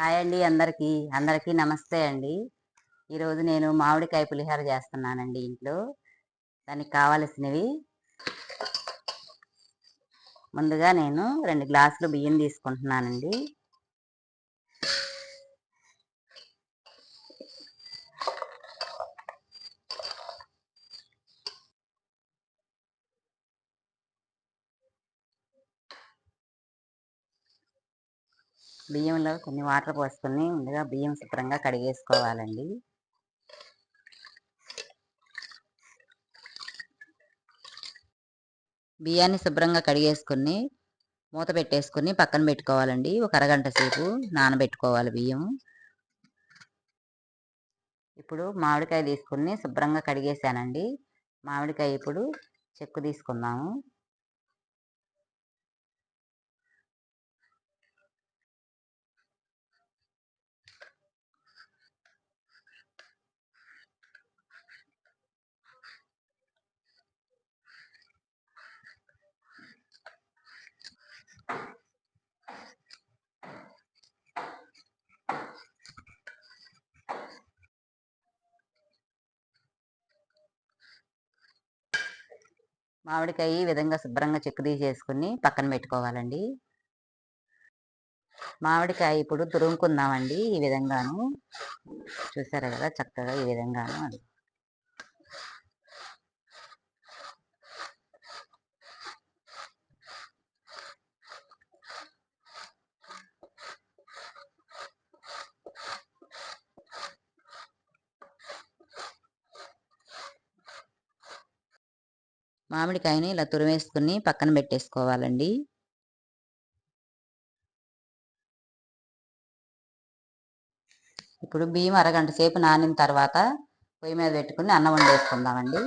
Hi అండి అందరికీ. అందరికీ నమస్తే అండి. ఈరోజు నేను మామిడికాయ పులిహోర చేస్తున్నానండి ఇంట్లో. దానికి కావలసినవి. ముందుగా నేను రెండు గ్లాసులు బియ్యం తీసుకుంటున్నానండి. బియ్యంలో కొన్ని వాటర్ పోసుకొని ముందుగా బియ్యం శుభ్రంగా కడిగేసుకోవాలండి. బియ్యాన్ని శుభ్రంగా కడిగేసుకొని మూత పెట్టేసుకొని పక్కన పెట్టుకోవాలండి. ఒక అరగంట సేపు నానబెట్టుకోవాలి బియ్యం ఇప్పుడు మామిడికాయ తీసుకుని శుభ్రంగా కడిగేసానండి. మామిడికాయ ఇప్పుడు చెక్కు తీసుకుందాము. మామిడికాయ ఈ విధంగా శుభ్రంగా చెక్కు చేసుకుని పక్కన పెట్టుకోవాలండి. మామిడికాయ ఇప్పుడు తురుముకుందామండి ఈ విధంగాను. చూసారు కదా చక్కగా ఈ విధంగాను మామిడికాయని ఇలా తురిమేసుకుని పక్కన పెట్టేసుకోవాలండి. ఇప్పుడు బియ్యం అరగంట సేపు నానిన తర్వాత పొయ్యి మీద పెట్టుకుని అన్నం వండేసుకుందామండి.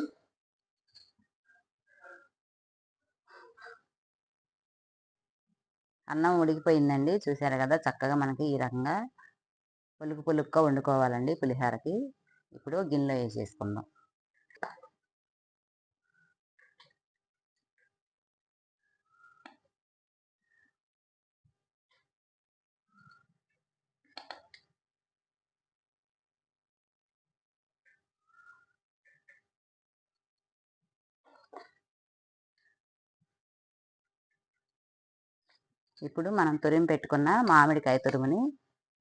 అన్నం ఉడికిపోయిందండి. చూసారు కదా చక్కగా మనకి ఈ రకంగా పులుకు పులుకుగా వండుకోవాలండి పులిహారకి. ఇప్పుడు గిన్నెలో వేసేసుకుందాం. ఇప్పుడు మనం తురిమి పెట్టుకున్న మామిడికాయ తురుముని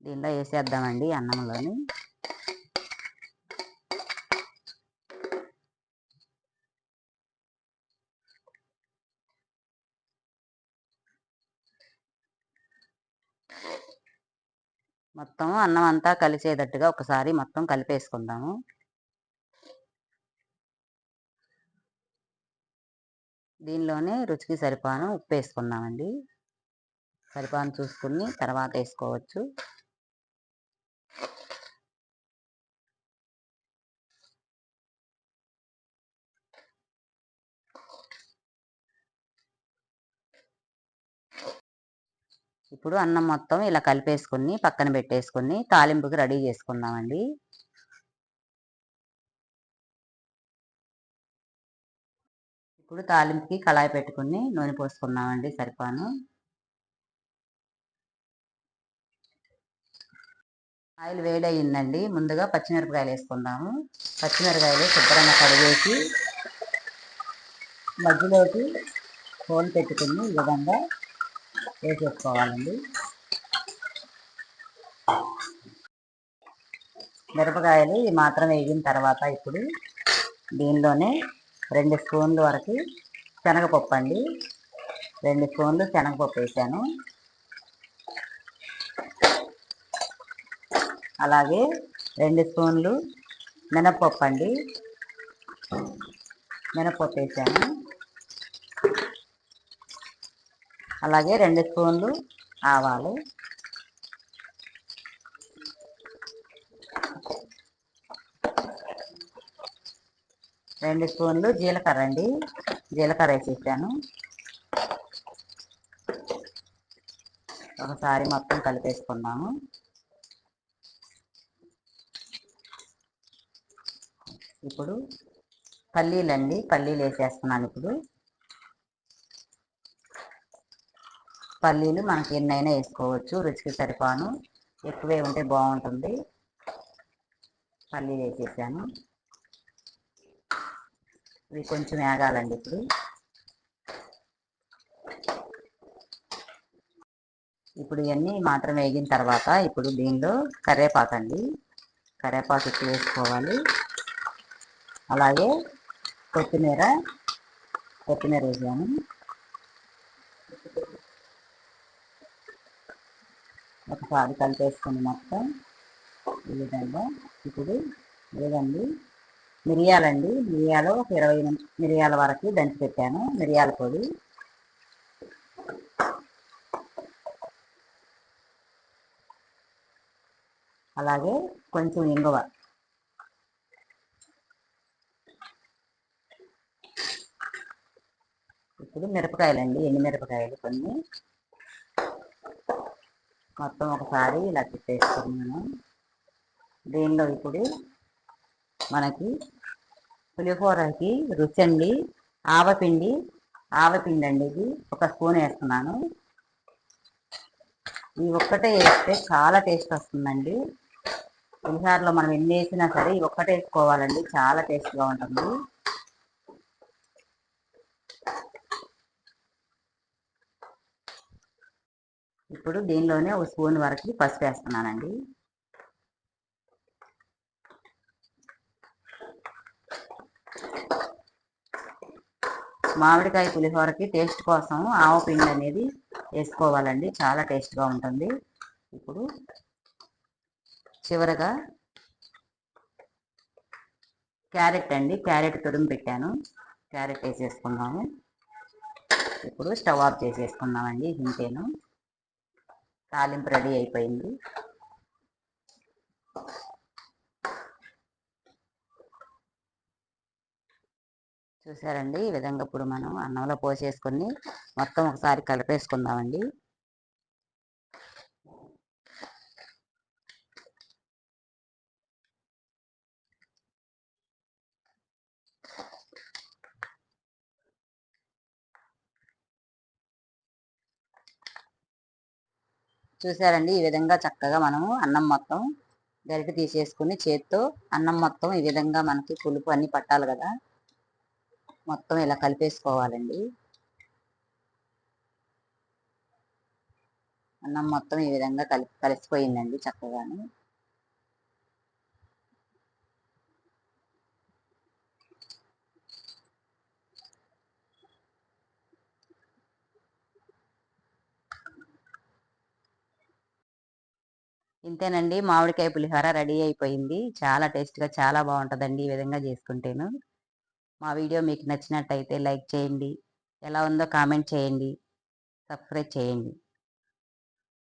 దీనిలో వేసేద్దామండి అన్నంలోని. మొత్తం అన్నం అంతా కలిసేటట్టుగా ఒకసారి మొత్తం కలిపేసుకుందాము. దీనిలోనే రుచికి సరిపాను ఉప్పు వేసుకుందామండి. సరిపాను చూసుకుని తర్వాత వేసుకోవచ్చు. ఇప్పుడు అన్నం మొత్తం ఇలా కలిపేసుకుని పక్కన పెట్టేసుకుని తాలింపుకి రెడీ చేసుకుందామండి. ఇప్పుడు తాలింపుకి కళాయి పెట్టుకుని నూనె పోసుకుందామండి సరిపాను. ఆయిల్ వేడి ముందుగా పచ్చిమిరపకాయలు వేసుకుందాము. పచ్చిమిరపకాయలు శుభ్రంగా కడిగేసి మధ్యలోకి హోల్ పెట్టుకుని ఈ విధంగా వేసేసుకోవాలండి. మిరపకాయలు ఈ మాత్రం వేగిన తర్వాత ఇప్పుడు దీనిలోనే రెండు స్పూన్ల వరకు శనగపప్పు అండి రెండు స్పూన్లు శనగపప్పు వేసాను. అలాగే రెండు స్పూన్లు మినపప్పు అండి. మినపప్పు వేసాను. అలాగే రెండు స్పూన్లు ఆవాలు. రెండు స్పూన్లు జీలకర్ర అండి. జీలకర్ర వేసేసాను. ఒకసారి మొత్తం కలిపేసుకున్నాము ఇప్పుడు పల్లీలండి పల్లీలు వేసేస్తున్నాను ఇప్పుడు. పల్లీలు మనకి ఎన్నైనా వేసుకోవచ్చు రుచికి సరిపాను. ఎక్కువే ఉంటే బాగుంటుంది. పల్లీలు వేసేసాను. ఇవి కొంచెం వేగాలండి ఇప్పుడు. ఇప్పుడు ఇవన్నీ మాత్రం వేగిన తర్వాత ఇప్పుడు దీనిలో కరివేపాకు అండి కరివేపాకు ఎక్కువ వేసుకోవాలి. అలాగే కొత్తిమీర కొత్తిమీర వేసాను. ఒకసారి కలిపేసుకుని మొత్తం ఈ విధంగా ఇప్పుడు లేదండి మిరియాలండి మిరియాలు ఒక ఇరవై మిరియాల వరకు దంచి పెట్టాను మిరియాల పొడి. అలాగే కొంచెం ఇంగువ. ఇప్పుడు మిరపకాయలండి ఎన్ని మిరపకాయలు కొన్ని. మొత్తం ఒకసారి ఇలా తిప్పేసుకున్నాను దీనిలో ఇప్పుడు మనకి పులిహోరకి అండి ఆవపిండి ఆవపిండి అండి ఇది ఒక స్పూన్ వేస్తున్నాను. ఈ ఒక్కటే వేస్తే చాలా టేస్ట్ వస్తుందండి. పులిహోరలో మనం ఎన్ని వేసినా సరే ఈ ఒక్కటే వేసుకోవాలండి చాలా టేస్ట్గా ఉంటుంది. ఇప్పుడు దీనిలోనే ఒక స్పూన్ వరకు పసుపు వేస్తున్నానండి. మామిడికాయ పులిహోరకి టేస్ట్ కోసం ఆవ పిండి అనేది వేసుకోవాలండి. చాలా టేస్ట్గా ఉంటుంది. ఇప్పుడు చివరగా క్యారెట్ అండి. క్యారెట్ తురుము పెట్టాను. క్యారెట్ వేసేసుకున్నాము. ఇప్పుడు స్టవ్ ఆఫ్ చేసేసుకున్నామండి ఇంతేను తాలింపు రెడీ అయిపోయింది. చూసారండి ఈ విధంగా ఇప్పుడు మనం అన్నంలో పోసేసుకొని మొత్తం ఒకసారి కలిపేసుకుందామండి. చూసారండి? ఈ విధంగా చక్కగా మనము అన్నం మొత్తం గరిటె తీసేసుకుని చేత్తో అన్నం మొత్తం ఈ విధంగా మనకి పులుపు అన్ని పట్టాలి కదా? మొత్తం ఇలా కలిపేసుకోవాలండి. అన్నం మొత్తం ఈ విధంగా కలిపి కలిసిపోయిందండి చక్కగాను. ఇంతేనండి. మామిడికాయ పులిహోర రెడీ అయిపోయింది. చాలా టేస్ట్గా చాలా బాగుంటుందండి ఈ విధంగా చేసుకుంటేను. మా వీడియో మీకు నచ్చినట్టయితే లైక్ చేయండి. ఎలా ఉందో కామెంట్ చేయండి. సబ్స్క్రైబ్ చేయండి.